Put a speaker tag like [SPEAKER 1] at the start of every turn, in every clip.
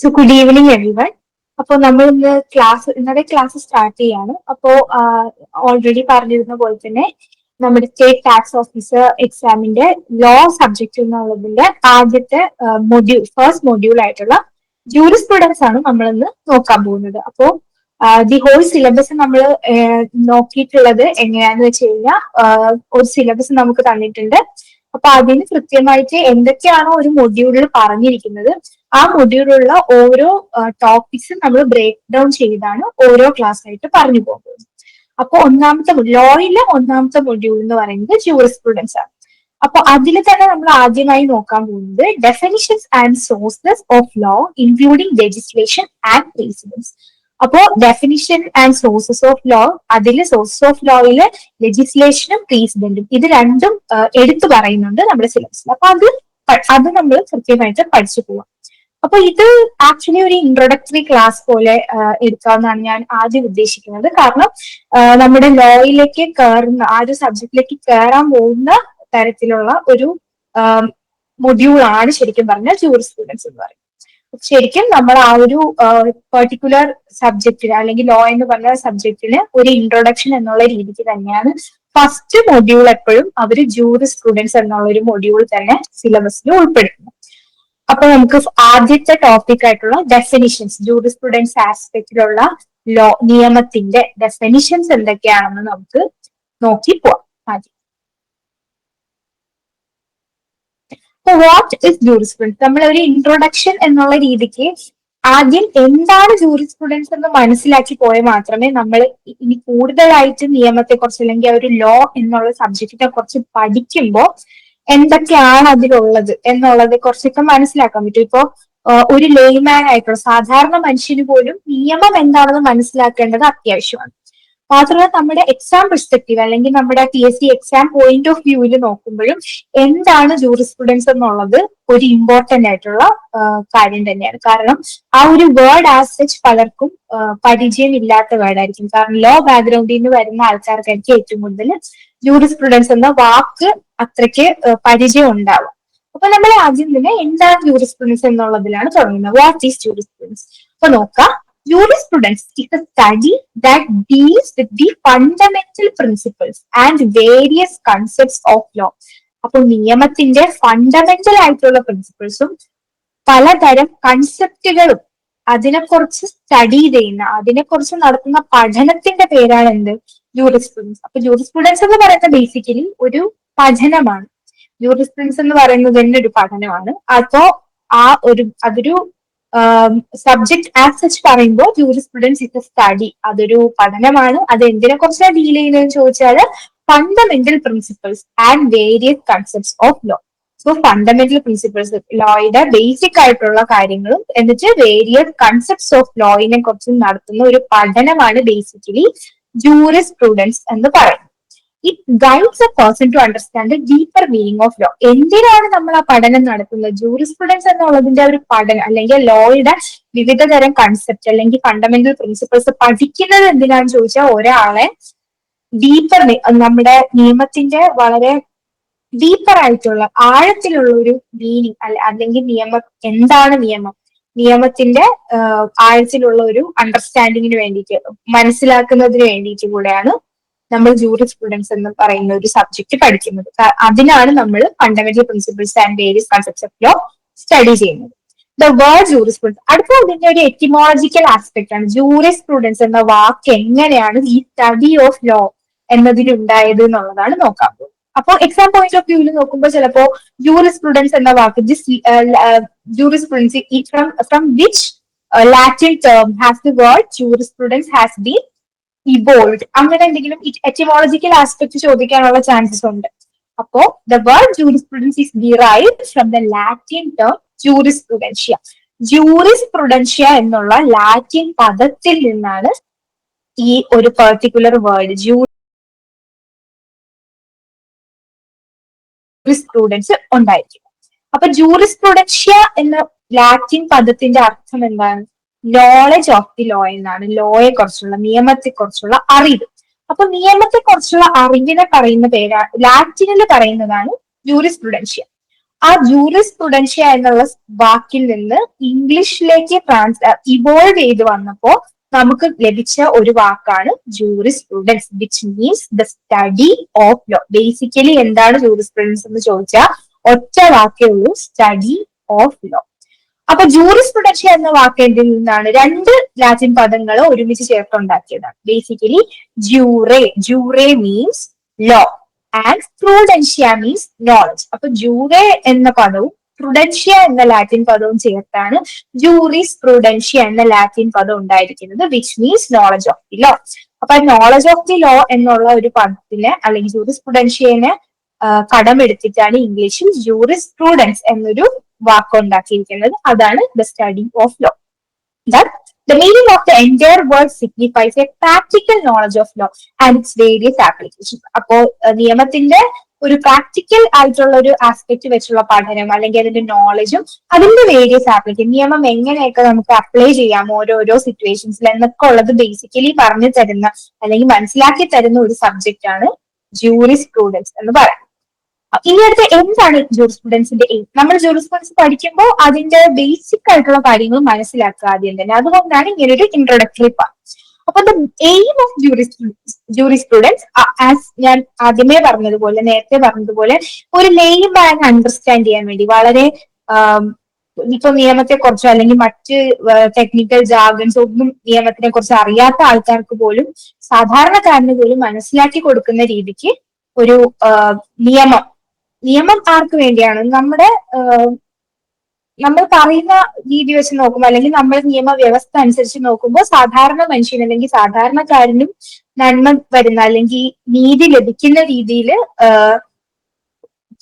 [SPEAKER 1] So good evening everyone അപ്പോൾ നമ്മൾ ഇന്ന് ക്ലാസ് ഇന്നത്തെ ക്ലാസ് സ്റ്റാർട്ട് ചെയ്യാണ്. അപ്പോൾ ഓൾറെഡി പറഞ്ഞിരുന്ന പോലെ തന്നെ നമ്മുടെ സ്റ്റേറ്റ് ടാക്സ് ഓഫീസർ എക്സാമിന്റെ ലോ സബ്ജക്ട് എന്നുള്ളതിന്റെ ആദ്യത്തെ മൊഡ്യൂൾ ഫസ്റ്റ് മൊഡ്യൂൾ ആയിട്ടുള്ള ജൂറി സ്റ്റുഡൻസ് ആണ് നമ്മൾ ഇന്ന് നോക്കാൻ പോകുന്നത്. അപ്പോൾ ദി ഹോൾ സിലബസ് നമ്മൾ നോക്കിയിട്ടുള്ളത് എങ്ങനെയാന്ന് വെച്ച് കഴിഞ്ഞാൽ ഒരു സിലബസ് നമുക്ക് തന്നിട്ടുണ്ട്. അപ്പൊ അതിന് കൃത്യമായിട്ട് എന്തൊക്കെയാണോ ഒരു മൊഡ്യൂളിൽ പറഞ്ഞിരിക്കുന്നത് ആ മൊഡ്യൂളിലുള്ള ഓരോ ടോപ്പിക്സും നമ്മൾ ബ്രേക്ക് ഡൗൺ ചെയ്താണ് ഓരോ ക്ലാസ് ആയിട്ട് പറഞ്ഞു പോകുന്നത്. അപ്പോൾ ഒന്നാമത്തെ ലോയിലെ ഒന്നാമത്തെ മൊഡ്യൂൾ എന്ന് പറയുന്നത് ജൂറിസ്പ്രുഡൻസ് ആണ്. അപ്പൊ അതിൽ തന്നെ നമ്മൾ ആദ്യമായി നോക്കാൻ പോകുന്നത് definitions and sources of law including legislation and precedents അപ്പോ definition and sources of law അതിൽ സോഴ്സസ് ഓഫ് ലോയിൽ ലെജിസ്ലേഷനും പ്രീസിഡന്റും ഇത് രണ്ടും എടുത്തു പറയുന്നുണ്ട് നമ്മുടെ സിലബസിൽ അപ്പൊ അത് അത് നമ്മൾ കൃത്യമായിട്ട് പഠിച്ചു പോവാം. അപ്പൊ ഇത് ആക്ച്വലി ഒരു ഇൻട്രൊഡക്ടറി ക്ലാസ് പോലെ എടുക്കാമെന്നാണ് ഞാൻ ആദ്യം ഉദ്ദേശിക്കുന്നത്. കാരണം നമ്മുടെ ലോയിലേക്ക് കയറുന്ന ആ ഒരു സബ്ജക്റ്റിലേക്ക് കയറാൻ പോകുന്ന തരത്തിലുള്ള ഒരു മൊഡ്യൂൾ ആണ് ശരിക്കും പറഞ്ഞാൽ ജൂറി സ്റ്റുഡൻസ് എന്ന് പറയുന്നത്. ശരിക്കും നമ്മൾ ആ ഒരു പെർട്ടിക്കുലർ സബ്ജക്റ്റിന് അല്ലെങ്കിൽ ലോ എന്ന് പറഞ്ഞ സബ്ജക്റ്റിന് ഒരു ഇൻട്രൊഡക്ഷൻ എന്നുള്ള രീതിക്ക് തന്നെയാണ് ഫസ്റ്റ് മൊഡ്യൂൾ എപ്പോഴും അവർ ജൂറി സ്റ്റുഡൻസ് എന്നുള്ള ഒരു മൊഡ്യൂൾ തന്നെ സിലബസിൽ ഉൾപ്പെടുത്തുന്നു അപ്പൊ നമുക്ക് ആദ്യത്തെ ടോപ്പിക് ആയിട്ടുള്ള ഡെഫിനിഷൻസ് ജൂറി സ്റ്റുഡൻസ് ആസ്പെക്റ്റിലുള്ള ലോ നിയമത്തിന്റെ ഡെഫിനിഷൻസ് എന്തൊക്കെയാണെന്ന് നമുക്ക് നോക്കി പോവാം ആദ്യം. വാട്ട് ഇസ് ജൂറിസ്പ്രുഡൻസ് നമ്മൾ ഒരു ഇൻട്രൊഡക്ഷൻ എന്നുള്ള രീതിക്ക് ആദ്യം എന്താണ് ജൂറിസ്പ്രുഡൻസ് എന്ന് മനസ്സിലാക്കി പോയാൽ മാത്രമേ നമ്മൾ ഇനി കൂടുതലായിട്ട് നിയമത്തെ കുറിച്ച് അല്ലെങ്കിൽ ഒരു ലോ എന്നുള്ള സബ്ജക്റ്റിനെ കുറിച്ച് പഠിക്കുമ്പോൾ എന്തൊക്കെയാണ് അതിലുള്ളത് എന്നുള്ളത് കുറച്ചൊക്കെ മനസ്സിലാക്കാൻ പറ്റും. ഇപ്പോ ഒരു ലേമാൻ ആയിട്ടുള്ള സാധാരണ മനുഷ്യന് പോലും നിയമം എന്താണെന്ന് മനസ്സിലാക്കേണ്ടത് അത്യാവശ്യമാണ്. മാത്രമല്ല നമ്മുടെ എക്സാം പെർസ്പെക്റ്റീവ് അല്ലെങ്കിൽ നമ്മുടെ P S C exam point of വ്യൂവിൽ നോക്കുമ്പോഴും എന്താണ് ജൂറിസ്പ്രുഡൻസ് എന്നുള്ളത് ഒരു ഇമ്പോർട്ടന്റ് ആയിട്ടുള്ള കാര്യം തന്നെയാണ്. കാരണം ആ ഒരു വേർഡ് ആസ് സച്ച് പലർക്കും പരിചയമില്ലാത്ത വേർഡായിരിക്കും കാരണം ലോ ബാക്ക്ഗ്രൗണ്ടിൽ നിന്ന് വരുന്ന ആൾക്കാർക്കായിരിക്കും ഏറ്റവും കൂടുതൽ ജൂറിസ്പ്രുഡൻസ് എന്ന വാക്ക് അത്രയ്ക്ക് പരിചയം ഉണ്ടാവും അപ്പൊ നമ്മൾ ആദ്യം തന്നെ എന്താണ് ജൂറിസ്പ്രുഡൻസ് എന്നുള്ളതിലാണ് തുടങ്ങുന്നത്. വാട്ട് ഈസ് ജൂറിസ്പ്രുഡൻസ് അപ്പൊ നോക്കാം. Jurisprudence is a study that deals with the fundamental principles and various concepts of law. അപ്പോൾ നിയമത്തിന്റെ ഫണ്ടമെന്റൽ ആയിട്ടുള്ള പ്രിൻസിപ്പിൾസും പലതരം കൺസെപ്റ്റുകളും അതിനെക്കുറിച്ച് സ്റ്റഡി ചെയ്യുന്ന അതിനെക്കുറിച്ച് നടത്തുന്ന പഠനത്തിന്റെ പേരാണ് എന്ത്? ജൂറിസ്പ്രുഡൻസ് അപ്പൊ ജൂറിസ്പ്രുഡൻസ് എന്ന് പറയുന്നത് ബേസിക്കലി ഒരു പഠനമാണ്. ജൂറിസ്പ്രുഡൻസ് എന്ന് പറയുന്നത് തന്നെ ഒരു പഠനമാണ്. അപ്പോ ആ ഒരു അതൊരു സബ്ജക്ട് ആസ് സച്ച് പറയുമ്പോൾ ജൂറിസ്പ്രുഡൻസ് സ്റ്റുഡൻസ് ഇറ്റ് സ്റ്റഡി അതൊരു പഠനമാണ്. അത് എന്തിനെ കുറിച്ചാണ് ഡീൽ ചെയ്യുന്നതെന്ന് ചോദിച്ചാൽ fundamental principles and various concepts of law so fundamental principles ലോയുടെ basic ആയിട്ടുള്ള കാര്യങ്ങളും എന്നിട്ട് വേരിയസ് കൺസെപ്റ്റ്സ് ഓഫ് ലോയിനെ കുറിച്ചും നടത്തുന്ന ഒരു പഠനമാണ് ബേസിക്കലി ജൂറിസ്പ്രുഡൻസ് എന്ന് പറയുന്നത്. It guides a person to understand the deeper meaning of law എന്തിനാണ് നമ്മൾ ആ പഠനം നടത്തുന്നത്? ജൂറിസ്പ്രുഡൻസ് എന്നുള്ളതിന്റെ ഒരു പഠനം അല്ലെങ്കിൽ ലോയുടെ വിവിധ തരം കൺസെപ്റ്റ് അല്ലെങ്കിൽ ഫണ്ടമെന്റൽ പ്രിൻസിപ്പിൾസ് പഠിക്കുന്നത് എന്തിനാന്ന് ചോദിച്ചാൽ ഒരാളെ ഡീപ്പർ നമ്മുടെ നിയമത്തിന്റെ വളരെ ഡീപ്പർ ആയിട്ടുള്ള ആഴത്തിലുള്ള ഒരു മീനിങ് അല്ല അല്ലെങ്കിൽ നിയമം എന്താണ് നിയമം? നിയമത്തിന്റെ ആഴത്തിലുള്ള ഒരു അണ്ടർസ്റ്റാൻഡിങ്ങിന് വേണ്ടിയിട്ട് മനസ്സിലാക്കുന്നതിന് വേണ്ടിയിട്ട് കൂടെയാണ് നമ്മൾ ജൂറി സ്റ്റുഡൻസ് എന്ന് പറയുന്ന ഒരു സബ്ജക്ട് പഠിക്കുന്നത്. അതിനാണ് നമ്മൾ fundamental principles and various concepts of law study ചെയ്യുന്നത്. ദ വേർഡ് ജൂറി സ്റ്റുഡൻസ് അടുത്ത അതിന്റെ ഒരു എറ്റിമോളജിക്കൽ ആസ്പെക്ട് ആണ്. ജൂറി സ്റ്റുഡൻസ് എന്ന വാക്ക് എങ്ങനെയാണ് ഈ സ്റ്റഡി ഓഫ് ലോ എന്നതിലുണ്ടായത് എന്നുള്ളതാണ് നോക്കാൻ പോകുന്നത്. അപ്പോൾ എക്സാം പോയിന്റ് ഓഫ് വ്യൂവിൽ നോക്കുമ്പോൾ ചിലപ്പോ ജൂറി സ്റ്റുഡൻസ് എന്ന വാക്ക് jurisprudence from from which Latin term has the word jurisprudence has been evolve അങ്ങനെ എന്തെങ്കിലും എറ്റിമോളജിക്കൽ ആസ്പെക്ട് ചോദിക്കാനുള്ള ചാൻസസ് ഉണ്ട്. അപ്പോ the word jurisprudence is derived from the Latin term jurisprudentia jurisprudentia എന്നുള്ള ലാറ്റിൻ പദത്തിൽ നിന്നാണ് ഈ ഒരു പെർട്ടിക്കുലർ വേർഡ് ജൂറിസ്പ്രുഡൻസ് ഉണ്ടായിരിക്കുന്നത്. അപ്പൊ ജൂറിസ്പ്രുഡൻഷ്യ എന്ന ലാറ്റിൻ പദത്തിന്റെ അർത്ഥം എന്താണ്? നോളജ് ഓഫ് ദി ലോ എന്നാണ് ലോയെ കുറിച്ചുള്ള നിയമത്തെ കുറിച്ചുള്ള അറിവ്. അപ്പൊ നിയമത്തെ കുറിച്ചുള്ള അറിവിനെ പറയുന്ന പേരാ ലാറ്റിനിൽ പറയുന്നതാണ് ജൂറിസ്പ്രുഡൻഷ്യ ആ ജൂറിസ് പ്രുഡൻഷ്യ എന്നുള്ള വാക്കിൽ നിന്ന് ഇംഗ്ലീഷിലേക്ക് ട്രാൻസ് ഇവോൾവ് ചെയ്ത് വന്നപ്പോ നമുക്ക് ലഭിച്ച ഒരു വാക്കാണ് jurisprudence which means the study of law basically എന്താണ് ജൂറിസ് പ്രുഡൻസ് എന്ന് ചോദിച്ചാൽ ഒറ്റ വാക്കേ ഉള്ളൂ സ്റ്റഡി ഓഫ് ലോ അപ്പൊ ജൂറിസ് സ്റ്റുഡൻഷ്യ എന്ന വാക്കേണ്ടിൽ നിന്നാണ് രണ്ട് ലാറ്റിൻ പദങ്ങൾ ഒരുമിച്ച് ചേർത്തുണ്ടാക്കിയതാണ് basically jure jure means law and prudentia means knowledge അപ്പൊ ജൂറെ എന്ന പദവും പ്രൂഡൻഷ്യ എന്ന ലാറ്റിൻ പദവും ചേർത്താണ് ജൂറിസ് പ്രൂഡൻഷ്യ എന്ന ലാറ്റിൻ പദം ഉണ്ടായിരിക്കുന്നത് which means knowledge of the law അപ്പൊ നോളജ് ഓഫ് ദി ലോ എന്നുള്ള ഒരു പദത്തിന് അല്ലെങ്കിൽ ജൂറിസ് പ്രൂഡൻഷ്യനെ കടമെടുത്തിട്ടാണ് ഇംഗ്ലീഷിൽ ജൂറിസ് പ്രൂഡൻസ് എന്നൊരു വാക്ക് ഉണ്ടാക്കിയിരിക്കുന്നത് അതാണ് the study of law the meaning of the entire word signifies a practical knowledge of law and its various applications. അപ്പോ നിയമത്തിന്റെ ഒരു പ്രാക്ടിക്കൽ ആയിട്ടുള്ള ഒരു ആസ്പെക്ട് വെച്ചുള്ള പഠനം അല്ലെങ്കിൽ അതിന്റെ നോളജും അതിന്റെ വേരിയസ് ആപ്ലിക്കേഷൻ നിയമം എങ്ങനെയൊക്കെ നമുക്ക് അപ്ലൈ ചെയ്യാം ഓരോരോ സിറ്റുവേഷൻസിൽ എന്നൊക്കെ ഉള്ളത് ബേസിക്കലി പറഞ്ഞു തരുന്ന അല്ലെങ്കിൽ മനസ്സിലാക്കി തരുന്ന ഒരു സബ്ജക്റ്റ് ആണ് ജൂറിസ് പ്രൂഡൻസ് എന്ന് പറയാം ഇനി അടുത്ത് എന്താണ് ജൂറിസ്പ്രുഡൻസിന്റെ എയിം നമ്മൾ ജൂറിസ്പ്രുഡൻസ് പഠിക്കുമ്പോൾ അതിന്റെ ബേസിക് ആയിട്ടുള്ള കാര്യങ്ങൾ മനസ്സിലാക്കുക ആദ്യം തന്നെ. അതുകൊണ്ടാണ് ഇങ്ങനെ ഒരു ഇൻട്രൊഡക്ടറി പാർട്ട് അപ്പൊ the aim of jurisprudence as ഞാൻ ആദ്യമേ പറഞ്ഞതുപോലെ നേരത്തെ പറഞ്ഞതുപോലെ ഒരു ലെയിം ബാങ്ക് അണ്ടർസ്റ്റാൻഡ് ചെയ്യാൻ വേണ്ടി വളരെ ഇപ്പൊ നിയമത്തെ കുറിച്ചോ അല്ലെങ്കിൽ മറ്റ് ടെക്നിക്കൽ ജാഗൻസ് ഒന്നും നിയമത്തിനെ കുറിച്ച് അറിയാത്ത ആൾക്കാർക്ക് പോലും സാധാരണക്കാരന് പോലും മനസ്സിലാക്കി കൊടുക്കുന്ന രീതിക്ക് ഒരു നിയമം നിയമം ആർക്ക് വേണ്ടിയാണ്? നമ്മുടെ നമ്മൾ പറയുന്ന രീതി വെച്ച് നോക്കുമ്പോൾ അല്ലെങ്കിൽ നമ്മൾ നിയമവ്യവസ്ഥ അനുസരിച്ച് നോക്കുമ്പോൾ സാധാരണ മനുഷ്യൻ അല്ലെങ്കിൽ സാധാരണക്കാരനും നന്മ വരുന്ന അല്ലെങ്കിൽ നീതി ലഭിക്കുന്ന രീതിയിൽ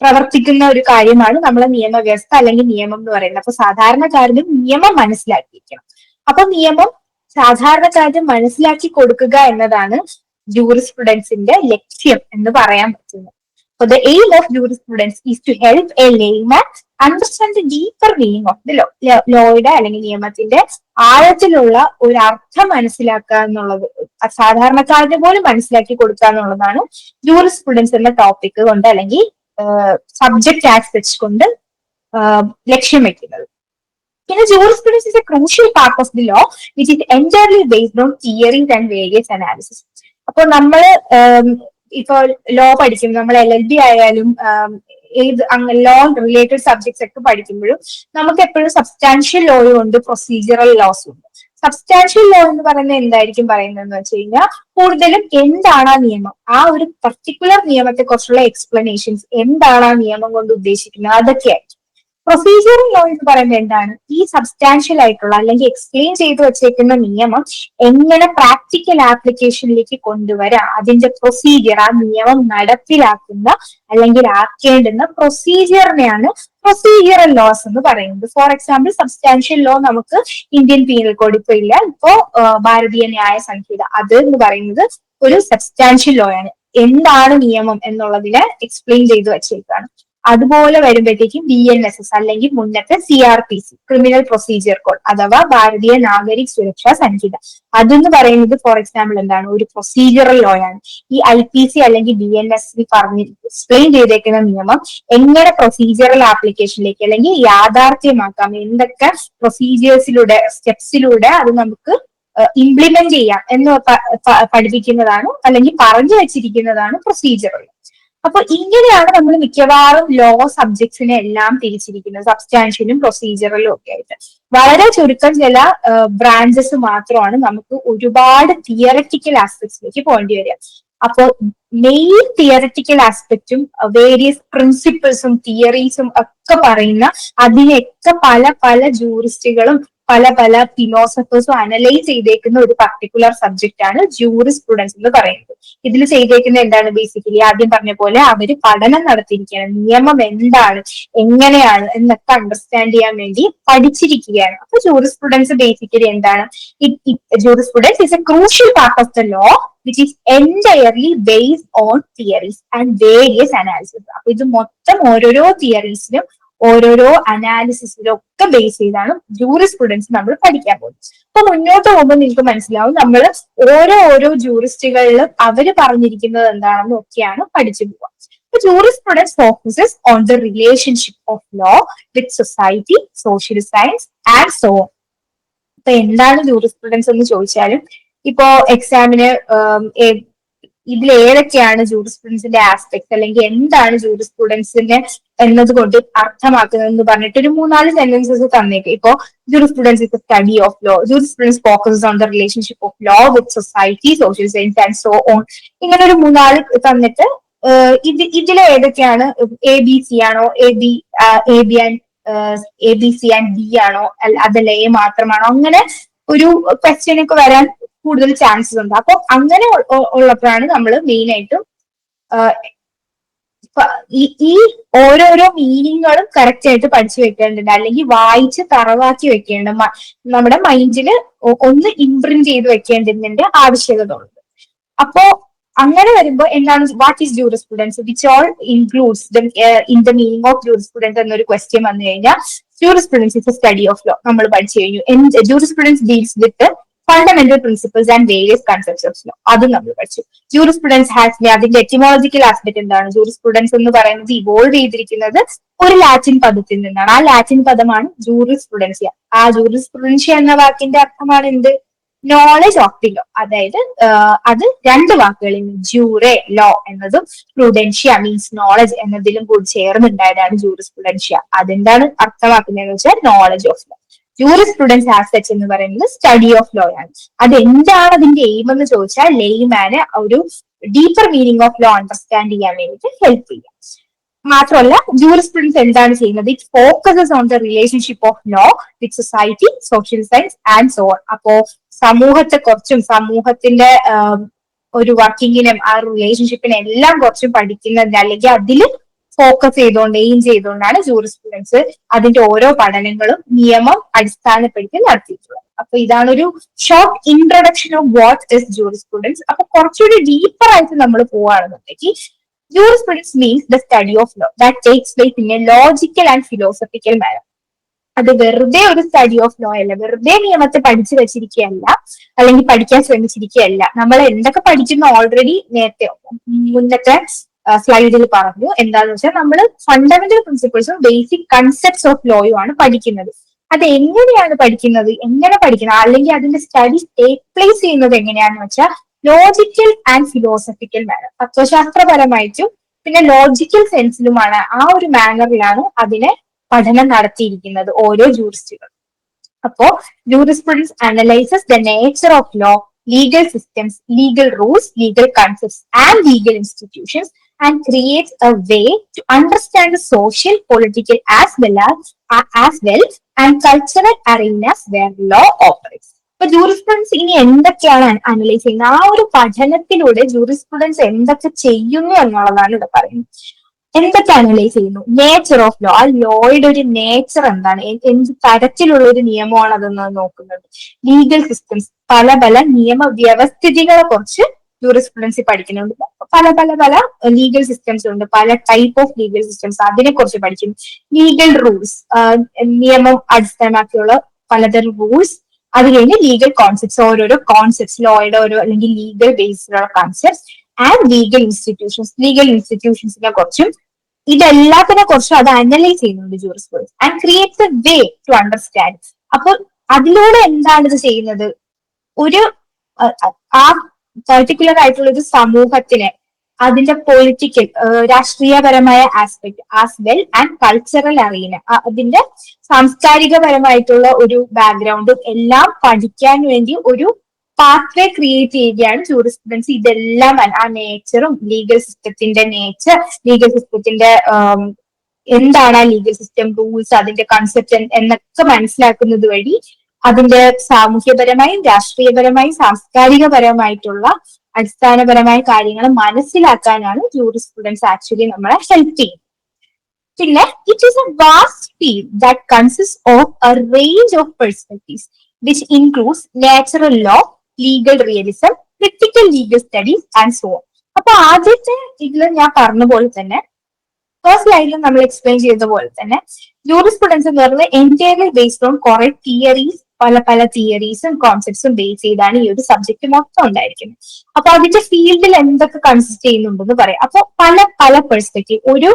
[SPEAKER 1] പ്രവർത്തിക്കുന്ന ഒരു കാര്യമാണ് നമ്മളെ നിയമവ്യവസ്ഥ അല്ലെങ്കിൽ നിയമം എന്ന് പറയുന്നത്. അപ്പൊ സാധാരണക്കാരനും നിയമം മനസ്സിലാക്കിയിരിക്കണം. അപ്പൊ നിയമം സാധാരണക്കാരന് മനസ്സിലാക്കി കൊടുക്കുക എന്നതാണ് ജൂറിസ്പ്രുഡൻസിന്റെ ലക്ഷ്യം എന്ന് പറയാൻ പറ്റുന്നത്. So the aim of jurisprudence is to help a layman the deeper meaning of the law. ലോയുടെ അല്ലെങ്കിൽ നിയമത്തിന്റെ ആഴത്തിലുള്ള ഒരു അർത്ഥം മനസ്സിലാക്കുക എന്നുള്ളത് സാധാരണക്കാരന് പോലും മനസ്സിലാക്കി കൊടുക്കുക എന്നുള്ളതാണ് ജൂറിസ്പ്രുഡൻസ് എന്ന ടോപ്പിക് കൊണ്ട് അല്ലെങ്കിൽ സബ്ജക്ട് ആസ്പെക്ട്സ് കൊണ്ട് ലക്ഷ്യം വെക്കുന്നത് പിന്നെ jurisprudence is a crucial part of the law which it entirely based on theories and various analysis അപ്പോൾ നമ്മൾ ഇപ്പൊ ലോ പഠിക്കും നമ്മൾ എൽ എൽ ബി ആയാലും ഏത് ലോ റിലേറ്റഡ് സബ്ജക്ട്സ് ഒക്കെ പഠിക്കുമ്പോഴും നമുക്ക് എപ്പോഴും സബ്സ്റ്റാൻഷ്യൽ ലോയും ഉണ്ട് പ്രൊസീജിയറൽ ലോസും ഉണ്ട്. സബ്സ്റ്റാൻഷ്യൽ ലോ എന്ന് പറയുന്നത് എന്തായിരിക്കും പറയുന്നതെന്ന് വെച്ച് കഴിഞ്ഞാൽ കൂടുതലും എന്താണ് ആ നിയമം? ആ ഒരു പർട്ടിക്കുലർ നിയമത്തെ കുറിച്ചുള്ള എക്സ്പ്ലനേഷൻസ് എന്താണ് ആ നിയമം കൊണ്ട് ഉദ്ദേശിക്കുന്നത്? അതൊക്കെയായിരിക്കും. പ്രൊസീജിയറൽ ലോ എന്ന് പറയുന്നത് എന്താണ്? ഈ സബ്സ്റ്റാൻഷ്യൽ ആയിട്ടുള്ള അല്ലെങ്കിൽ എക്സ്പ്ലെയിൻ ചെയ്തു വെച്ചേക്കുന്ന നിയമം എങ്ങനെ പ്രാക്ടിക്കൽ ആപ്ലിക്കേഷനിലേക്ക് കൊണ്ടുവരാം അതിന്റെ പ്രൊസീജിയർ ആ നിയമം നടപ്പിലാക്കുന്ന അല്ലെങ്കിൽ ആക്കേണ്ടുന്ന പ്രൊസീജിയറിനെയാണ് പ്രൊസീജിയറൽ ലോസ് എന്ന് പറയുന്നത്. ഫോർ എക്സാമ്പിൾ സബ്സ്റ്റാൻഷ്യൽ ലോ നമുക്ക് ഇന്ത്യൻ പീനൽ കോഡ് ഇപ്പൊ ഇല്ല. ഇപ്പോ ഭാരതീയ ന്യായ സംഹിത അത് എന്ന് പറയുന്നത് ഒരു സബ്സ്റ്റാൻഷ്യൽ ലോ ആണ്. എന്താണ് നിയമം എന്നുള്ളതിനെ എക്സ്പ്ലെയിൻ ചെയ്തു വെച്ചേക്കാണ്. അതുപോലെ വരുമ്പോഴത്തേക്കും ബി എൻ എസ് എസ് അല്ലെങ്കിൽ മുന്നത്തെ C R P C criminal procedure code അഥവാ ഭാരതീയ നാഗരിക് സുരക്ഷാ സംഹിത അതെന്ന് പറയുന്നത് ഫോർ എക്സാമ്പിൾ എന്താണ്? ഒരു പ്രൊസീജിയറൽ ലോ ആണ്. ഈ ഐ പി സി അല്ലെങ്കിൽ ബി എൻ എസ് സി പറഞ്ഞ് എക്സ്പ്ലെയിൻ ചെയ്തേക്കുന്ന നിയമം എങ്ങനെ പ്രൊസീജിയറൽ ആപ്ലിക്കേഷനിലേക്ക് അല്ലെങ്കിൽ യാഥാർത്ഥ്യമാക്കാം? എന്തൊക്കെ പ്രൊസീജിയേഴ്സിലൂടെ സ്റ്റെപ്സിലൂടെ അത് നമുക്ക് ഇംപ്ലിമെന്റ് ചെയ്യാം എന്ന് പഠിപ്പിക്കുന്നതാണ് അല്ലെങ്കിൽ പറഞ്ഞു വെച്ചിരിക്കുന്നതാണ് പ്രൊസീജിയറൽ അപ്പൊ ഇങ്ങനെയാണ് നമ്മൾ മിക്കവാറും ലോ സബ്ജക്ട്സിനെ എല്ലാം തിരിച്ചിരിക്കുന്നത് സബ്സ്റ്റാൻഷ്യലും പ്രൊസീജിയറലും ഒക്കെ ആയിട്ട്. വളരെ ചുരുക്കം ചില ബ്രാഞ്ചസ് മാത്രമാണ് നമുക്ക് ഒരുപാട് തിയററ്റിക്കൽ ആസ്പെക്ട്സിലേക്ക് പോകേണ്ടി വരിക. അപ്പോൾ മെയിൻ തിയററ്റിക്കൽ ആസ്പെക്റ്റും വേരിയസ് പ്രിൻസിപ്പിൾസും തിയറീസും ഒക്കെ പറയുന്ന അതിനെയൊക്കെ പല പല ജൂറിസ്റ്റുകളും പല പല ഫിലോസഫേഴ്സും അനലൈസ് ചെയ്തേക്കുന്ന ഒരു പർട്ടിക്കുലർ സബ്ജക്റ്റ് ആണ് ജൂറിസ് സ്റ്റുഡൻസ് എന്ന് പറയുന്നത്. ഇതിൽ ചെയ്തേക്കുന്ന എന്താണ് ബേസിക്കലി ആദ്യം പറഞ്ഞ പോലെ അവർ പഠനം നടത്തിയിരിക്കുകയാണ്. നിയമം എന്താണ്? എങ്ങനെയാണ്? എന്നൊക്കെ അണ്ടർസ്റ്റാൻഡ് ചെയ്യാൻ വേണ്ടി പഠിച്ചിരിക്കുകയാണ്. അപ്പൊ ജൂറിസ് സ്റ്റുഡൻസ് ബേസിക്കലി എന്താണ് jurisprudence is a crucial part of the law which is entirely based on theories and various analysis അപ്പൊ ഇത് മൊത്തം ഓരോരോ തിയറീസിനും ഓരോരോ അനാലിസിസിലും ഒക്കെ ബേസ് ചെയ്താണ് ജൂറി സ്റ്റുഡൻസ് നമ്മൾ പഠിക്കാൻ പോകുന്നത്. അപ്പൊ മുന്നോട്ട് പോകുമ്പോൾ നിങ്ങൾക്ക് മനസ്സിലാവും നമ്മൾ ഓരോ ഓരോ ജൂറിസ്റ്റുകളിലും അവർ പറഞ്ഞിരിക്കുന്നത് എന്താണെന്നും ഒക്കെയാണ് പഠിച്ചു പോവുക. Jurisprudence focuses on the relationship of law with society social science and so അപ്പൊ എന്താണ് ജൂറിസ്പ്രുഡൻസ് എന്ന് ചോദിച്ചാലും ഇപ്പോ എക്സാമിന് ഇതിൽ ഏതൊക്കെയാണ് ജൂറിസ്പ്രുഡൻസിന്റെ ആസ്പെക്ട് അല്ലെങ്കിൽ എന്താണ് ജൂറിസ്പ്രുഡൻസിന്റെ എന്നതുകൊണ്ട് അർത്ഥമാക്കുന്നത് എന്ന് പറഞ്ഞിട്ട് ഒരു മൂന്നാൽ സെന്റൻസസ് തന്നേക്ക്. ഇപ്പോ jurisprudence is study of law jurisprudence focuses on the relationship of law with society social science and so on ഇങ്ങനെ ഒരു മൂന്നാൽ തന്നിട്ട് ഇത് ഇതിൽ ഏതൊക്കെയാണ് എ ബി സി ആണോ A B A B and A B C and B ആണോ? അതല്ല എ മാത്രമാണോ? അങ്ങനെ ഒരു ക്വസ്റ്റ്യൻ ഒക്കെ വരാൻ കൂടുതൽ ചാൻസസ് ഉണ്ട്. അപ്പൊ അങ്ങനെ ഉള്ളപ്പോഴാണ് നമ്മൾ മെയിൻ ആയിട്ടും ഈ ഓരോരോ മീനിങ്ങുകളും കറക്റ്റ് ആയിട്ട് പഠിച്ചു വെക്കേണ്ടത് അല്ലെങ്കിൽ വായിച്ച് തറവാക്കി വെക്കേണ്ട നമ്മുടെ മൈൻഡിൽ ഒന്ന് ഇംപ്രിന്റ് ചെയ്ത് വെക്കേണ്ടതിന്റെ ആവശ്യകത ഉള്ളത് അപ്പോ അങ്ങനെ വരുമ്പോൾ എന്താണ് what is jurisprudence which all includes in the meaning of jurisprudence എന്നൊരു ക്വസ്റ്റ്യൻ വന്നു കഴിഞ്ഞാൽ jurisprudence is a study of law നമ്മൾ പഠിച്ചു കഴിഞ്ഞു. Jurisprudence deals with fundamental principles and various concepts of law അതും നമ്മൾ പഠിച്ചു. ജൂറിസ്പ്രുഡൻസ് ഹാസ് അതിന്റെ എറ്റിമോളജിക്കൽ ആസ്പെക്ട് എന്താണ്? ജൂറിസ്പ്രുഡൻസ് എന്ന് പറയുന്നത് ഇവോൾവ് ചെയ്തിരിക്കുന്നത് ഒരു ലാറ്റിൻ പദത്തിൽ നിന്നാണ്. ആ ലാറ്റിൻ പദമാണ് ജൂറിസ്പ്രുഡൻസിയ ആ ജൂറിസ്പ്രുഡൻഷ്യ എന്ന വാക്കിന്റെ അർത്ഥമാണ് എന്ത്? നോളജ് ഓഫ് ദി ലോ അതായത് അത് രണ്ട് വാക്കുകളിൽ ജൂറെ ലോ എന്നതും പ്രൂഡൻഷ്യ മീൻസ് നോളജ് എന്നതിലും കൂടി ചേർന്നുണ്ടായതാണ് ജൂറിസ്പ്രുഡൻഷ്യ അതെന്താണ് അർത്ഥമാക്കുന്നത് വെച്ചാൽ knowledge of law jurisprudence as such എന്ന് പറയുന്നത് സ്റ്റഡി ഓഫ് ലോ ആണ്. അത് എന്താണ് അതിന്റെ എയിം എന്ന് ചോദിച്ചാൽ ലെയ്മാന് ഒരു deeper meaning of law understand ചെയ്യാൻ വേണ്ടിയിട്ട് ഹെൽപ്പ് ചെയ്യാം. മാത്രമല്ല ജൂറിസ്പ്രുഡൻസ് എന്താണ് ചെയ്യുന്നത്? It focuses on the relationship of law with society social science and so on അപ്പോ സമൂഹത്തെ കുറച്ചും സമൂഹത്തിന്റെ ഒരു വർക്കിങ്ങിനും ആ റിലേഷൻഷിപ്പിനെ എല്ലാം കുറച്ചും പഠിക്കുന്നത് അല്ലെങ്കിൽ അതിൽ ഫോക്കസ് ചെയ്തുകൊണ്ട് എയിം ചെയ്തുകൊണ്ടാണ് ജൂറിസ്പ്രുഡൻസ് അതിന്റെ ഓരോ പഠനങ്ങളും നിയമം അടിസ്ഥാനപ്പെടുത്തി നടത്തിയിട്ടുള്ളത്. അപ്പൊ ഇതാണ് ഒരു short introduction of what is jurisprudence അപ്പൊ കുറച്ചുകൂടി ഡീപ്പർ ആയിട്ട് നമ്മൾ പോവുകയാണെന്നുണ്ടെങ്കിൽ jurisprudence means the study of law that takes place in a logical and philosophical manner അത് വെറുതെ ഒരു സ്റ്റഡി ഓഫ് ലോ അല്ല. വെറുതെ നിയമത്തെ പഠിച്ചു വെച്ചിരിക്കുകയല്ല. അല്ലെങ്കിൽ പഠിക്കാൻ ശ്രമിച്ചിരിക്കുകയല്ല. നമ്മൾ എന്തൊക്കെ പഠിക്കുന്നു ഓൾറെഡി നേരത്തെ. മുന്നത്തെ സ്ലൈഡിൽ പറഞ്ഞു. എന്താന്ന് വെച്ചാൽ നമ്മൾ ഫണ്ടമെന്റൽ പ്രിൻസിപ്പിൾസും ബേസിക് കൺസെപ്റ്റ്സ് ഓഫ് ലോയും ആണ് പഠിക്കുന്നത്. അത് എങ്ങനെയാണ് പഠിക്കുന്നത്? എങ്ങനെ പഠിക്കുന്നത് അല്ലെങ്കിൽ അതിന്റെ സ്റ്റഡി ടേക്ക് പ്ലേസ് ചെയ്യുന്നത് എങ്ങനെയാന്ന് വെച്ചാൽ ലോജിക്കൽ ആൻഡ് ഫിലോസഫിക്കൽ മാനർ തത്വശാസ്ത്രപരമായിട്ടും പിന്നെ ലോജിക്കൽ സെൻസിലുമാണ് ആ ഒരു മാനറിലാണ് അതിനെ പഠനം നടത്തിയിരിക്കുന്നത് ഓരോ ജൂറിസ്റ്റുകൾ അപ്പോ jurisprudence analyses the nature of law legal systems legal rules legal concepts and legal institutions and creates a way to understand the social, political as well as uh, as well and cultural arenas where law operates. ഇപ്പൊ jurisprudence ഇനി എന്തൊക്കെയാണ് analyse ചെയ്യുന്നത്? ആ ഒരു പഠനത്തിലൂടെ jurisprudence എന്തൊക്കെ ചെയ്യുന്നു എന്നുള്ളതാണ് ഇവിടെ പറയുന്നത്. എന്തൊക്കെ അനലൈസ് ചെയ്യുന്നു? നേച്ചർ ഓഫ് ലോ ആ ലോയുടെ ഒരു നേച്ചർ എന്താണ്? എന്ത് തരത്തിലുള്ള ഒരു നിയമമാണ് അതെന്ന് നോക്കുന്നത്? ലീഗൽ സിസ്റ്റംസ് പല പല നിയമ വ്യവസ്ഥിതികളെ കുറിച്ച് ജൂറിസ്പ്രുഡൻസി പഠിക്കുന്നുണ്ട്. പല പല പല ലീഗൽ സിസ്റ്റംസ് ഉണ്ട്. പല ടൈപ്പ് ഓഫ് ലീഗൽ സിസ്റ്റംസ് അതിനെ കുറിച്ച് പഠിക്കും ലീഗൽ റൂൾസ് നിയമം അടിസ്ഥാനമാക്കിയുള്ള പലതരം റൂൾസ് അത് കഴിഞ്ഞ് ലീഗൽ കോൺസെപ്റ്റ്സ് ഓരോരോ കോൺസെപ്റ്റ്സ് ലോയുടെ ഓരോ അല്ലെങ്കിൽ legal ബേസിലുള്ള concepts and legal institutions legal ഇൻസ്റ്റിറ്റ്യൂഷൻസിനെ കുറിച്ചും ഇതെല്ലാത്തിനെ കുറിച്ചും അത് അനലൈസ് ചെയ്യുന്നുണ്ട് jurisprudence and creates a way to understand അപ്പോൾ അതിലൂടെ എന്താണ് ഇത് ചെയ്യുന്നത്? ഒരു ആ പർട്ടിക്കുലർ ആയിട്ടുള്ള ഒരു സമൂഹത്തിനെ അതിന്റെ പൊളിറ്റിക്കൽ രാഷ്ട്രീയപരമായ aspect as well and cultural arena അതിന്റെ സാംസ്കാരികപരമായിട്ടുള്ള ഒരു ബാക്ക്ഗ്രൗണ്ടും എല്ലാം പഠിക്കാൻ വേണ്ടി ഒരു പാത്വേ ക്രിയേറ്റ് ചെയ്യുകയാണ് ജൂറിസ്പ്രുഡൻസ് ഇതെല്ലാം ആ നേച്ചറും ലീഗൽ സിസ്റ്റത്തിന്റെ നേച്ചർ ലീഗൽ സിസ്റ്റത്തിന്റെ എന്താണ് ആ ലീഗൽ സിസ്റ്റം റൂൾസ് അതിന്റെ കൺസെപ്റ്റ് എന്നൊക്കെ മനസ്സിലാക്കുന്നത് വഴി അതിന്റെ സാമൂഹ്യപരമായും രാഷ്ട്രീയപരമായും സാംസ്കാരികപരമായിട്ടുള്ള അടിസ്ഥാനപരമായ കാര്യങ്ങൾ മനസ്സിലാക്കാനാണ് ജൂറിസ്പ്രുഡൻസ് ആക്ച്വലി നമ്മളെ ഹെൽപ്പ് ചെയ്യുന്നത്. പിന്നെ it is a vast field that consist of a range of perspectives which includes natural law legal realism critical legal studies and so അപ്പൊ ആദ്യത്തെ ഇതിൽ ഞാൻ പറഞ്ഞ പോലെ തന്നെ ഫസ്റ്റ് ലൈനിൽ നമ്മൾ എക്സ്പ്ലെയിൻ ചെയ്ത പോലെ തന്നെ ജൂറിസ്പ്രുഡൻസ് എന്ന് പറയുന്നത് എന്റയർലി ബേസ്ഡ് ഓൺ കുറെ തിയറീസ് പല പല തിയറീസും കോൺസെപ്റ്റ്സും ബേസ് ചെയ്താണ് ഈ ഒരു സബ്ജക്ട് മൊത്തം ഉണ്ടായിരിക്കുന്നത്. അപ്പൊ അതിന്റെ ഫീൽഡിൽ എന്തൊക്കെ കൺസിസ്റ്റ് ചെയ്യുന്നുണ്ടെന്ന് പറയാം. അപ്പൊ പല പല പെർസ്പെക്റ്റീവ് ഒരു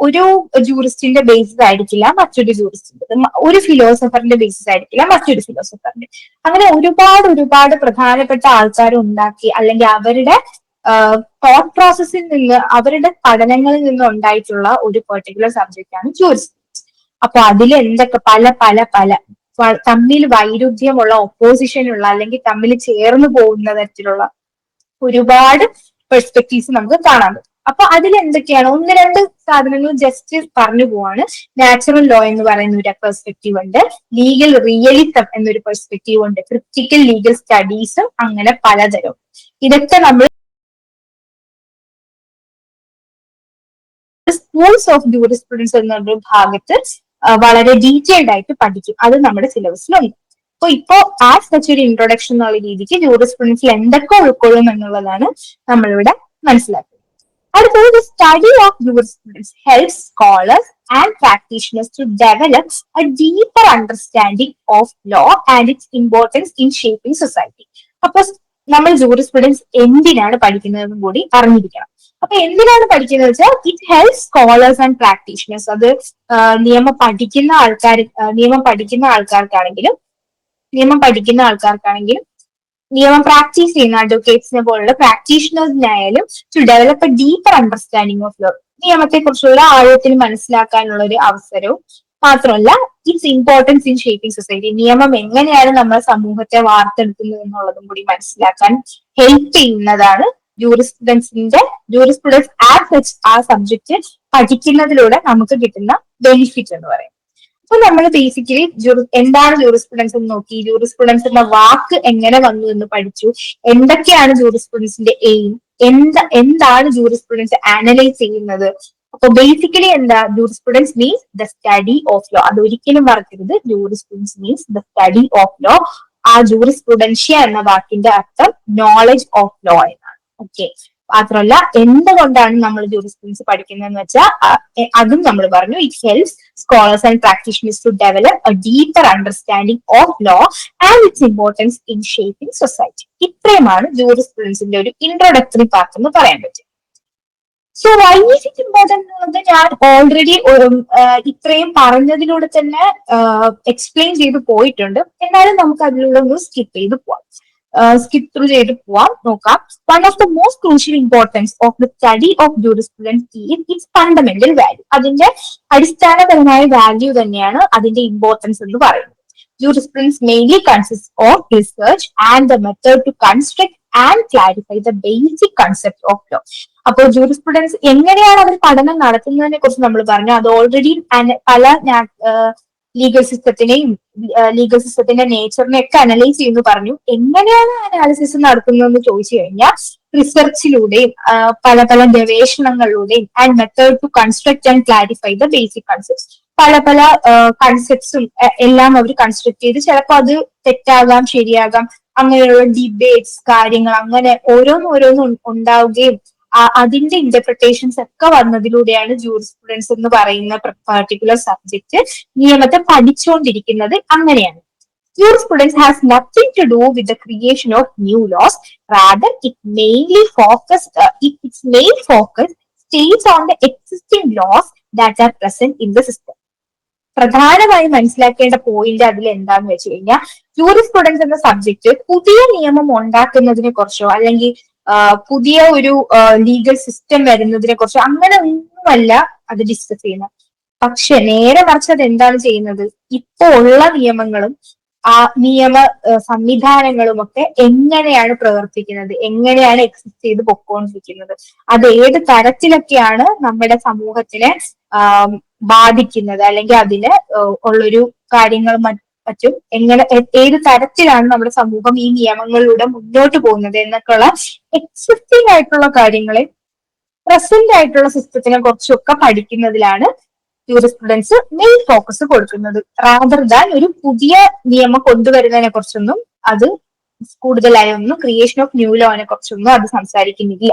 [SPEAKER 1] ഒരു ജൂറിസ്റ്റിന്റെ ബേസിസ് ആയിരിക്കില്ല മറ്റൊരു ജൂറിസ്റ്റിന്റെ ഒരു ഫിലോസഫറിന്റെ ബേസിസ് ആയിരിക്കില്ല മറ്റൊരു ഫിലോസഫറിന്റെ അങ്ങനെ ഒരുപാട് ഒരുപാട് പ്രധാനപ്പെട്ട ആൾക്കാർ ഉണ്ടാക്കി അല്ലെങ്കിൽ അവരുടെ തോട്ട് പ്രോസസ്സിൽ നിന്ന് അവരുടെ പഠനങ്ങളിൽ നിന്ന് ഉണ്ടായിട്ടുള്ള ഒരു പെർട്ടിക്കുലർ സബ്ജക്റ്റ് ആണ് ജൂറിസ്റ്റ് അപ്പൊ അതിൽ എന്തൊക്കെ പല പല പല തമ്മിൽ വൈരുദ്ധ്യമുള്ള ഒപ്പോസിഷനുള്ള അല്ലെങ്കിൽ തമ്മിൽ ചേർന്ന് പോകുന്ന തരത്തിലുള്ള ഒരുപാട് പെർസ്പെക്റ്റീവ്സ് നമുക്ക് കാണാൻ പറ്റും അപ്പൊ അതിൽ എന്തൊക്കെയാണ് ഒന്ന് രണ്ട് സാധനങ്ങൾ ജസ്റ്റ് പറഞ്ഞു പോവാണ്. നാച്ചുറൽ ലോ എന്ന് പറയുന്ന ഒരു പെർസ്പെക്റ്റീവ് ഉണ്ട്. ലീഗൽ റിയലിസം എന്നൊരു പെർസ്പെക്റ്റീവ് ഉണ്ട്. ക്രിറ്റിക്കൽ ലീഗൽ സ്റ്റഡീസും അങ്ങനെ പലതരം. ഇതൊക്കെ നമ്മൾ സ്കൂൾസ് ഓഫ് ജൂറിസ്പ്രുഡൻസ് എന്നൊരു ഭാഗത്ത് വളരെ ഡീറ്റെയിൽഡ് ആയിട്ട് പഠിക്കും. അത് നമ്മുടെ സിലബസിലുണ്ട് അപ്പൊ ഇപ്പോ ആ സച്ച് ഇൻട്രൊഡക്ഷൻ എന്നുള്ള രീതിക്ക് ജൂറിസ്പ്രുഡൻസിൽ എന്തൊക്കെ ഉൾക്കൊള്ളും എന്നുള്ളതാണ് നമ്മളിവിടെ മനസ്സിലാക്കുന്നത്. അടുത്തത് study of jurisprudence help scholars and practitioners to develop a deeper understanding of law and its importance in shaping society അപ്പൊ നമ്മൾ ജൂറിസ്പ്രുഡൻസ് എന്തിനാണ് പഠിക്കുന്നതെന്നും കൂടി അറിഞ്ഞിരിക്കണം. അപ്പൊ എന്തിനാണ് പഠിക്കുന്നത് വെച്ചാൽ it help scholars and practitioners അത് നിയമം പഠിക്കുന്ന ആൾക്കാർ നിയമം പഠിക്കുന്ന ആൾക്കാർക്കാണെങ്കിലും നിയമം പഠിക്കുന്ന ആൾക്കാർക്കാണെങ്കിലും നിയമം പ്രാക്ടീസ് ചെയ്യുന്ന അഡ്വക്കേറ്റ്സിനെ പോലുള്ള പ്രാക്ടീഷണേഴ്സിനായാലും to develop a deeper understanding of law നിയമത്തെ കുറിച്ചുള്ള ആഴത്തിൽ മനസ്സിലാക്കാനുള്ള ഒരു അവസരവും മാത്രമല്ല its importance in shaping society നിയമം എങ്ങനെയാണ് നമ്മുടെ സമൂഹത്തെ വാർത്തെടുക്കുന്നത് എന്നുള്ളതും കൂടി മനസ്സിലാക്കാൻ ഹെൽപ്പ് ചെയ്യുന്നതാണ് ജൂറിസ്പ്രുഡൻസിന്റെ ജൂറിസ്പ്രുഡൻസ് ആസ് സച്ച് ആ സബ്ജക്ട് പഠിക്കുന്നതിലൂടെ നമുക്ക് കിട്ടുന്ന ബെനിഫിറ്റ് എന്ന് പറയും. അപ്പൊ നമ്മൾ ബേസിക്കലി എന്താണ് ജൂറിസ്പ്രുഡൻസ് എന്ന് നോക്കി? ജൂറിസ്പ്രുഡൻസ് എന്ന വാക്ക് എങ്ങനെ വന്നു എന്ന് പഠിച്ചു. എന്തൊക്കെയാണ് ജൂറിസ്പ്രുഡൻസിന്റെ എയിം എന്താ എന്താണ് ജൂറിസ്പ്രുഡൻസ് ആനലൈസ് ചെയ്യുന്നത്? അപ്പൊ ബേസിക്കലി എന്താ? Jurisprudence means the study of law അത് ഒരിക്കലും മറക്കരുത്. Jurisprudence means the study of law ആ ജൂറിസ്പ്രുഡൻഷ്യ എന്ന വാക്കിന്റെ അർത്ഥം നോളജ് ഓഫ് ലോ എന്നാണ്. ഓക്കെ മാത്രമല്ല എന്തുകൊണ്ടാണ് നമ്മൾ ജൂറിസ്പ്രുഡൻസ് പഠിക്കുന്നതെന്ന് വെച്ചാൽ അതും നമ്മൾ പറഞ്ഞു it helps scholars and practitioners to develop a deeper understanding of law and its importance in shaping society ഇത്രയുമാണ് ജൂറിസ്പ്രുഡൻസിന്റെ ഒരു ഇൻട്രോഡക്ടറി പാർട്ട് എന്ന് പറയാൻ പറ്റും. So why is it important എന്നുള്ളത് ഞാൻ ഓൾറെഡി ഇത്രയും പറഞ്ഞതിലൂടെ തന്നെ എക്സ്പ്ലെയിൻ ചെയ്ത് പോയിട്ടുണ്ട്. എന്നാലും നമുക്ക് അതിലൂടെ ഒന്ന് സ്കിപ്പ് ചെയ്ത് പോവാം. സ്കിപ്പ് ത്രൂ ചെയ്ത് പോവാം. നോക്കാം. One of the most crucial importance of the study of jurisprudence is its fundamental value അതിന്റെ അടിസ്ഥാനപരമായ വാല്യൂ തന്നെയാണ് അതിന്റെ ഇമ്പോർട്ടൻസ് എന്ന് പറയുന്നത്. Jurisprudence mainly consist of research and the method to construct and clarify the basic concept of law അപ്പോൾ jurisprudence എങ്ങനെയാണ് അവർ പഠനം നടത്തുന്നതിനെ കുറിച്ച് നമ്മൾ പറഞ്ഞു. അത് ഓൾറെഡി പല ലീഗൽ സിസ്റ്റത്തിനെയും ലീഗൽ സിസ്റ്റത്തിന്റെ നേച്ചറിനെ ഒക്കെ അനലൈസ് ചെയ്യുന്നു പറഞ്ഞു. എങ്ങനെയാണ് അനാലിസിസ് നടത്തുന്നതെന്ന് ചോദിച്ചു കഴിഞ്ഞാൽ റിസർച്ചിലൂടെയും പല പല ഗവേഷണങ്ങളിലൂടെയും and method to construct and clarify the basic concept പല പല കൺസെപ്റ്റ്സും എല്ലാം അവർ കൺസ്ട്രക്ട് ചെയ്ത് ചിലപ്പോൾ അത് തെറ്റാകാം ശരിയാകാം. അങ്ങനെയുള്ള ഡിബേറ്റ്സ് കാര്യങ്ങൾ അങ്ങനെ ഓരോന്നും ഓരോന്നും ഉണ്ടാവുകയും അതിന്റെ ഇന്റർപ്രിട്ടേഷൻസ് ഒക്കെ വന്നതിലൂടെയാണ് ജൂറിസ്പ്രുഡൻസ് എന്ന് പറയുന്ന പർട്ടിക്കുലർ സബ്ജക്ട് നിയമത്തെ പഠിച്ചുകൊണ്ടിരിക്കുന്നത് അങ്ങനെയാണ്. Jurisprudence has nothing to do with the creation of new laws rather it mainly focus its main focus states on the existing laws that are present in the system പ്രധാനമായി മനസ്സിലാക്കേണ്ട point അതിൽ എന്താന്ന് വെച്ച് കഴിഞ്ഞാൽ jurisprudence എന്ന subject പുതിയ നിയമം ഉണ്ടാക്കുന്നതിനെ കുറിച്ചോ അല്ലെങ്കിൽ പുതിയ ഒരു ലീഗൽ സിസ്റ്റം വരുന്നതിനെ കുറിച്ച് അങ്ങനെ ഒന്നുമല്ല അത് ഡിസ്കസ് ചെയ്യുന്നത്. പക്ഷെ നേരെ മറിച്ച് അത് എന്താണ് ചെയ്യുന്നത്? ഇപ്പോ ഉള്ള നിയമങ്ങളും ആ നിയമ സംവിധാനങ്ങളും ഒക്കെ എങ്ങനെയാണ് പ്രവർത്തിക്കുന്നത്? എങ്ങനെയാണ് എക്സിസ്റ്റ് ചെയ്ത് പൊക്കോണ്ടിരിക്കുന്നത്? അത് ഏത് തരത്തിലൊക്കെയാണ് നമ്മുടെ സമൂഹത്തിനെ ബാധിക്കുന്നത്? അല്ലെങ്കിൽ അതിന് ഉള്ളൊരു കാര്യങ്ങൾ മറ്റും എങ്ങനെ ഏത് തരത്തിലാണ് നമ്മുടെ സമൂഹം ഈ നിയമങ്ങളിലൂടെ മുന്നോട്ട് പോകുന്നത് എന്നൊക്കെയുള്ള എക്സിസ്റ്റിംഗ് ആയിട്ടുള്ള കാര്യങ്ങളെ പ്രസന്റ് ആയിട്ടുള്ള സിസ്റ്റത്തിനെ കുറച്ചൊക്കെ പഠിക്കുന്നതിലാണ് ജൂറിസ്പ്രുഡൻസ് മെയിൻ ഫോക്കസ് കൊടുക്കുന്നത്. റാദർ ദാൻ ഒരു പുതിയ നിയമം കൊണ്ടുവരുന്നതിനെ കുറിച്ചൊന്നും അത് കൂടുതലായൊന്നും ക്രിയേഷൻ ഓഫ് ന്യൂ ലോനെ കുറിച്ചൊന്നും അത് സംസാരിക്കുന്നില്ല.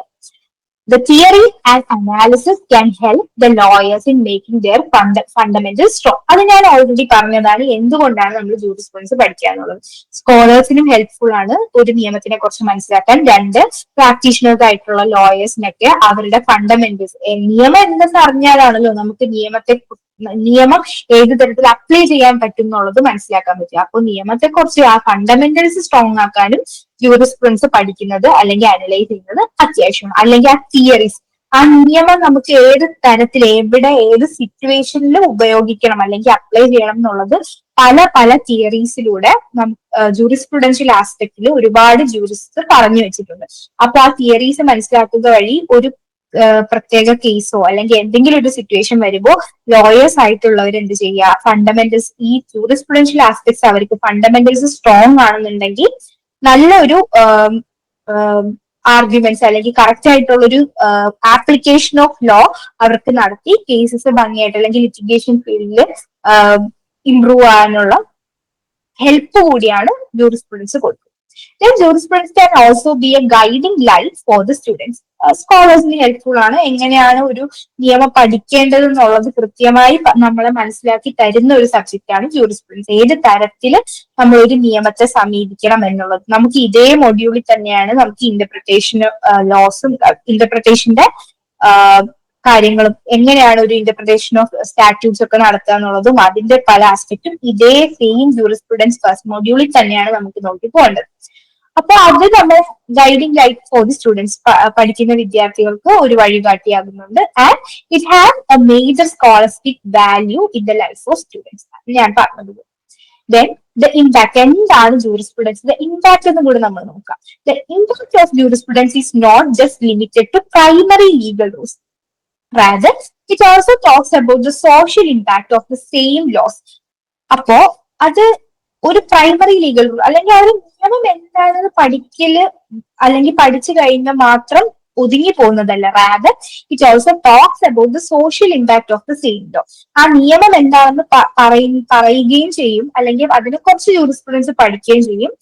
[SPEAKER 1] The theory and analysis can help the lawyers in making their fund fundamentals strong. അത് ഞാൻ ഓൾറെഡി പറഞ്ഞതാണ് എന്തുകൊണ്ടാണ് നമ്മൾ ജൂറിസ്പ്രുഡൻസ് പഠിക്കുക എന്നുള്ളത് സ്കോളേഴ്സിനും ഹെൽപ്ഫുൾ ആണ് ഒരു നിയമത്തിനെ കുറിച്ച് മനസ്സിലാക്കാൻ രണ്ട് പ്രാക്ടീഷണേഴ്സ് ആയിട്ടുള്ള ലോയേഴ്സിനൊക്കെ അവരുടെ ഫണ്ടമെന്റൽസ് നിയമം എന്തെന്ന് അറിഞ്ഞാലാണല്ലോ നമുക്ക് നിയമത്തെ നിയമം ഏത് തരത്തിൽ അപ്ലൈ ചെയ്യാൻ പറ്റും എന്നുള്ളത് മനസ്സിലാക്കാൻ പറ്റും. അപ്പോൾ നിയമത്തെ കുറിച്ച് ആ ഫണ്ടമെന്റൽസ് സ്ട്രോങ് ആക്കാനും ജൂറിസ്പ്രുഡൻസ് പഠിക്കുന്നത് അല്ലെങ്കിൽ അനലൈസ് ചെയ്യുന്നത് അത്യാവശ്യമാണ്. അല്ലെങ്കിൽ ആ തിയറീസ് ആ നിയമം നമുക്ക് ഏത് തരത്തിൽ എവിടെ ഏത് സിറ്റുവേഷനിൽ ഉപയോഗിക്കണം അല്ലെങ്കിൽ അപ്ലൈ ചെയ്യണം എന്നുള്ളത് പല പല തിയറീസിലൂടെ ജൂറിസ്പ്രുഡൻഷ്യൽ ആസ്പെക്റ്റിൽ ഒരുപാട് ജൂറിസ്റ്റ് പറഞ്ഞു വെച്ചിട്ടുണ്ട്. അപ്പൊ ആ തിയറീസ് മനസ്സിലാക്കുക വഴി ഒരു പ്രത്യേക കേസോ അല്ലെങ്കിൽ എന്തെങ്കിലും ഒരു സിറ്റുവേഷൻ വരുമ്പോൾ ലോയേഴ്സ് ആയിട്ടുള്ളവർ എന്ത് ചെയ്യുക ഫണ്ടമെന്റൽസ് ഈ ജൂറിസ്പ്രുഡൻഷ്യൽ ആസ്പെക്ട്സ് അവർക്ക് ഫണ്ടമെന്റൽസ് സ്ട്രോങ് ആണെന്നുണ്ടെങ്കിൽ നല്ലൊരു ആർഗ്യുമെന്റ്സ് അല്ലെങ്കിൽ കറക്റ്റ് ആയിട്ടുള്ള ഒരു ആപ്ലിക്കേഷൻ ഓഫ് ലോ അവർക്ക് നടത്തി കേസസ് ഭംഗിയായിട്ട് അല്ലെങ്കിൽ ലിറ്റിഗേഷൻ ഫീൽഡിൽ ഇംപ്രൂവ് ആകാനുള്ള ഹെൽപ്പ് കൂടിയാണ് ജൂറിസ്പ്രുഡൻസ് കൊടുക്കുന്നത് jurisprudence can also be a guiding guiding for the students. സ്കോളേഴ്സിന് helpful ആണ്. എങ്ങനെയാണ് ഒരു നിയമം പഠിക്കേണ്ടത് എന്നുള്ളത് കൃത്യമായി നമ്മളെ മനസ്സിലാക്കി തരുന്ന ഒരു സബ്ജക്റ്റ് ആണ് ജൂറിസ്പ്രുഡൻസ് ഏത് തരത്തിൽ നമ്മൾ ഒരു നിയമത്തെ സമീപിക്കണം എന്നുള്ളത്. നമുക്ക് ഇതേ മൊഡ്യൂളിൽ തന്നെയാണ് നമുക്ക് ഇന്റർപ്രിട്ടേഷൻ ലോസും ഇന്റർപ്രിട്ടേഷന്റെ കാര്യങ്ങളും എങ്ങനെയാണ് ഒരു ഇന്റർപ്രിട്ടേഷൻ ഓഫ് സ്റ്റാറ്റ്യൂട്ട്സ് ഒക്കെ നടത്തുക എന്നുള്ളതും അതിന്റെ പല ആസ്പെക്റ്റും ഇതേ സെയിം ജൂറിസ്പ്രുഡൻസ് ഫസ്റ്റ് മൊഡ്യൂളിൽ തന്നെയാണ് നമുക്ക് നോക്കി പോകേണ്ടത്. അപ്പൊ അത് നമ്മൾ guiding light for the students പഠിക്കുന്ന വിദ്യാർത്ഥികൾക്ക് ഒരു വഴികാട്ടിയാകുന്നുണ്ട് and it have a major scholastic value in the life of students ഞാൻ പറഞ്ഞത് ദെൻ ദ ഇമ്പാക്ട് എന്താണ് ജൂറിസ്പ്രുഡൻസ് ദ ഇമ്പാക്ട് എന്നും കൂടെ നമ്മൾ നോക്കാം. The impact of jurisprudence is not just limited to primary legal rules it also talks about the social impact of the same laws. അപ്പോ അത് ഒരു പ്രൈമറി ലീഗൽ റൂൾ അല്ലെങ്കിൽ ആ ഒരു നിയമം എന്താണെന്ന് പഠിക്കൽ അല്ലെങ്കിൽ പഠിച്ചു കഴിഞ്ഞാൽ മാത്രം ഒതുങ്ങി പോകുന്നതല്ല. Rather it also talks about the social impact of the same law ആ നിയമം എന്താണെന്ന് പറയുകയും ചെയ്യും അല്ലെങ്കിൽ അതിനെ കുറച്ച് ജൂറിസ്പ്രുഡൻസ് പഠിക്കുകയും ചെയ്യും.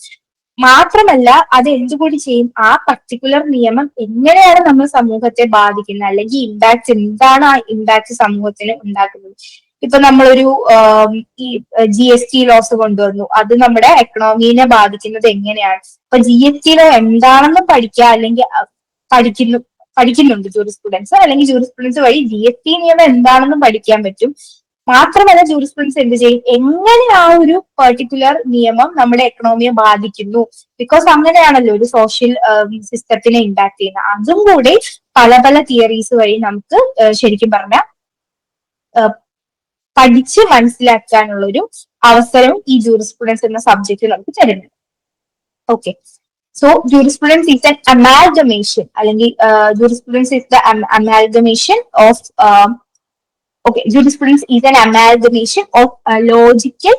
[SPEAKER 1] മാത്രമല്ല അത് എന്തുകൂടി ചെയ്യും? ആ പർട്ടിക്കുലർ നിയമം എങ്ങനെയാണ് നമ്മൾ സമൂഹത്തെ ബാധിക്കുന്നത്? അല്ലെങ്കിൽ ഇമ്പാക്ട് എന്താണ് ആ ഇമ്പാക്ട് സമൂഹത്തിന് ഉണ്ടാക്കുന്നത്? ഇപ്പൊ നമ്മളൊരു ഈ ജി എസ് ടി ലോസ് കൊണ്ടുവന്നു. അത് നമ്മുടെ എക്കണോമീനെ ബാധിക്കുന്നത് എങ്ങനെയാണ്? ഇപ്പൊ ജി എസ് ടി ലോ എന്താണെന്ന് പഠിക്കുക അല്ലെങ്കിൽ പഠിക്കുന്നു പഠിക്കുന്നുണ്ട് ജൂറിസ്പ്രുഡൻസ് അല്ലെങ്കിൽ ജൂറിസ്പ്രുഡൻസ് വഴി ജി എസ് ടി നിയമം എന്താണെന്നും പഠിക്കാൻ പറ്റും. മാത്രമല്ല ജൂറിസ്പ്രുഡൻസ് എന്ത് ചെയ്യും? എങ്ങനെ ആ ഒരു പെർട്ടിക്കുലർ നിയമം നമ്മുടെ എക്കണോമിയെ ബാധിക്കുന്നു? ബിക്കോസ് അങ്ങനെയാണല്ലോ ഒരു സോഷ്യൽ സിസ്റ്റത്തിനെ ഇമ്പാക്ട് ചെയ്യുന്നത് അതും കൂടി പല പല തിയറീസ് വഴി നമുക്ക് ശരിക്കും പറഞ്ഞാൽ പഠിച്ച് മനസ്സിലാക്കാനുള്ള ഒരു അവസരം ഈ ജൂറിസ്പ്രുഡൻസ് എന്ന സബ്ജക്റ്റിൽ നമുക്ക് തരുന്നുണ്ട്. Okay so jurisprudence is an amalgamation അല്ലെങ്കിൽ jurisprudence is the amalgamation of okay jurisprudence is an of uh, logical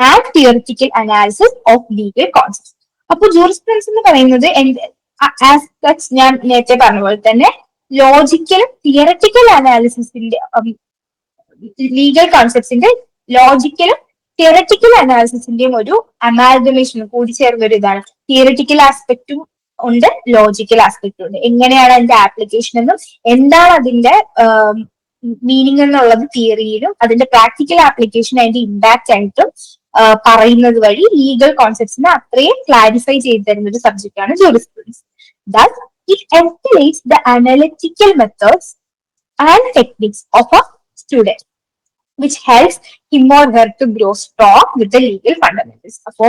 [SPEAKER 1] and theoretical analysis of legal concepts. അപ്പൊ ജൂറിസ്പ്രുഡൻസ് എന്ന് പറയുന്നത് ആസ് ഞാൻ നേരത്തെ പറഞ്ഞ പോലെ തന്നെ ലോജിക്കലും തിയററ്റിക്കൽ അനാലിസിസിന്റെ ലീഗൽ കോൺസെപ്റ്റ്സിന്റെ ലോജിക്കലും തിയററ്റിക്കൽ അനാലിസിസിന്റെയും ഒരു അമാൽഗമേഷൻ കൂടിച്ചേർന്ന ഒരു ഇതാണ് തിയററ്റിക്കൽ ആസ്പെക്റ്റും ഉണ്ട് ലോജിക്കൽ ആസ്പെക്റ്റും ഉണ്ട്. എങ്ങനെയാണ് അതിന്റെ ആപ്ലിക്കേഷൻ എന്നും എന്താണ് അതിന്റെ മീനിങ് എന്നുള്ളത് തിയറിയിലും അതിന്റെ പ്രാക്ടിക്കൽ ആപ്ലിക്കേഷൻ അതിന്റെ ഇമ്പാക്ട് ആയിട്ടും പറയുന്നത് വഴി ലീഗൽ കോൺസെപ്റ്റ്സിനെ അത്രയും ക്ലാരിഫൈ ചെയ്ത് തരുന്ന ഒരു സബ്ജക്റ്റ് ആണ് jurisprudence that it escalates the analytical methods and techniques of a student which helps him or her to grow strong with the legal fundamentals അപ്പോ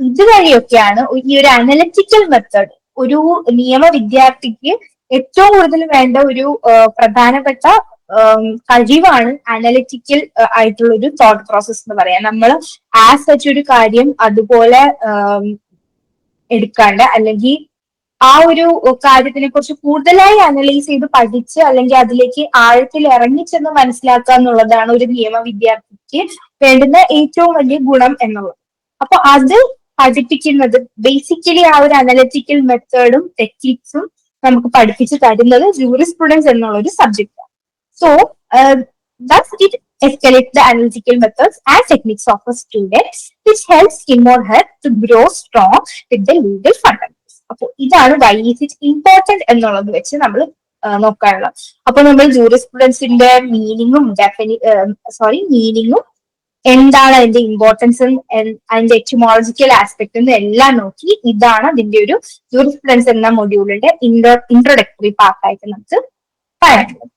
[SPEAKER 1] ഇതുവഴിയൊക്കെയാണ് ഈ ഒരു അനലറ്റിക്കൽ മെത്തേഡ് ഒരു നിയമ വിദ്യാർത്ഥിക്ക് ഏറ്റവും കൂടുതൽ വേണ്ട ഒരു പ്രധാനപ്പെട്ട കഴിവാണ് അനലിറ്റിക്കൽ ആയിട്ടുള്ള ഒരു തോട്ട് പ്രോസസ് എന്ന് പറയാം. നമ്മൾ ആസ് സച്ച് ഒരു കാര്യം അതുപോലെ എടുക്കാണ്ട് അല്ലെങ്കിൽ ആ ഒരു കാര്യത്തിനെ കുറിച്ച് കൂടുതലായി അനലൈസ് ചെയ്ത് പഠിച്ച് അല്ലെങ്കിൽ അതിലേക്ക് ആഴത്തിൽ ഇറങ്ങിച്ചെന്ന് മനസ്സിലാക്കുക എന്നുള്ളതാണ് ഒരു നിയമ വിദ്യാർത്ഥിക്ക് വേണ്ടുന്ന ഏറ്റവും വലിയ ഗുണം എന്നുള്ളത് അപ്പൊ അത് പഠിപ്പിക്കുന്നത് ബേസിക്കലി ആ ഒരു അനലറ്റിക്കൽ മെത്തേഡും ടെക്നിക്സും നമുക്ക് പഠിപ്പിച്ചു തരുന്നത് ജൂറി സ്റ്റുഡൻസ് എന്നുള്ള ഒരു subject so thus thus it escalates the analytical methods and techniques of a student, which helps him or her to grow strong with the legal. അപ്പൊ ഇതാണ് വൈ ഈസ് ഇറ്റ് ഇമ്പോർട്ടന്റ് എന്നുള്ളത് വെച്ച് നമ്മൾ നോക്കാനുള്ള. അപ്പൊ നമ്മൾ ജൂറിസ്പ്രുഡൻസിന്റെ മീനിങ്ങും ഡെഫിനി സോറി മീനിങ്ങും എന്താണ് അതിന്റെ ഇമ്പോർട്ടൻസും അതിന്റെ എറ്റിമോളജിക്കൽ ആസ്പെക്ടും എല്ലാം നോക്കി ഇതാണ് അതിന്റെ ഒരു ജൂറിസ്പ്രുഡൻസ് എന്ന മൊഡ്യൂളിന്റെ ഇൻട്രോ ഇൻട്രൊഡക്ടറി പാർട്ടായിട്ട് നമുക്ക് പറയാനുള്ളത്.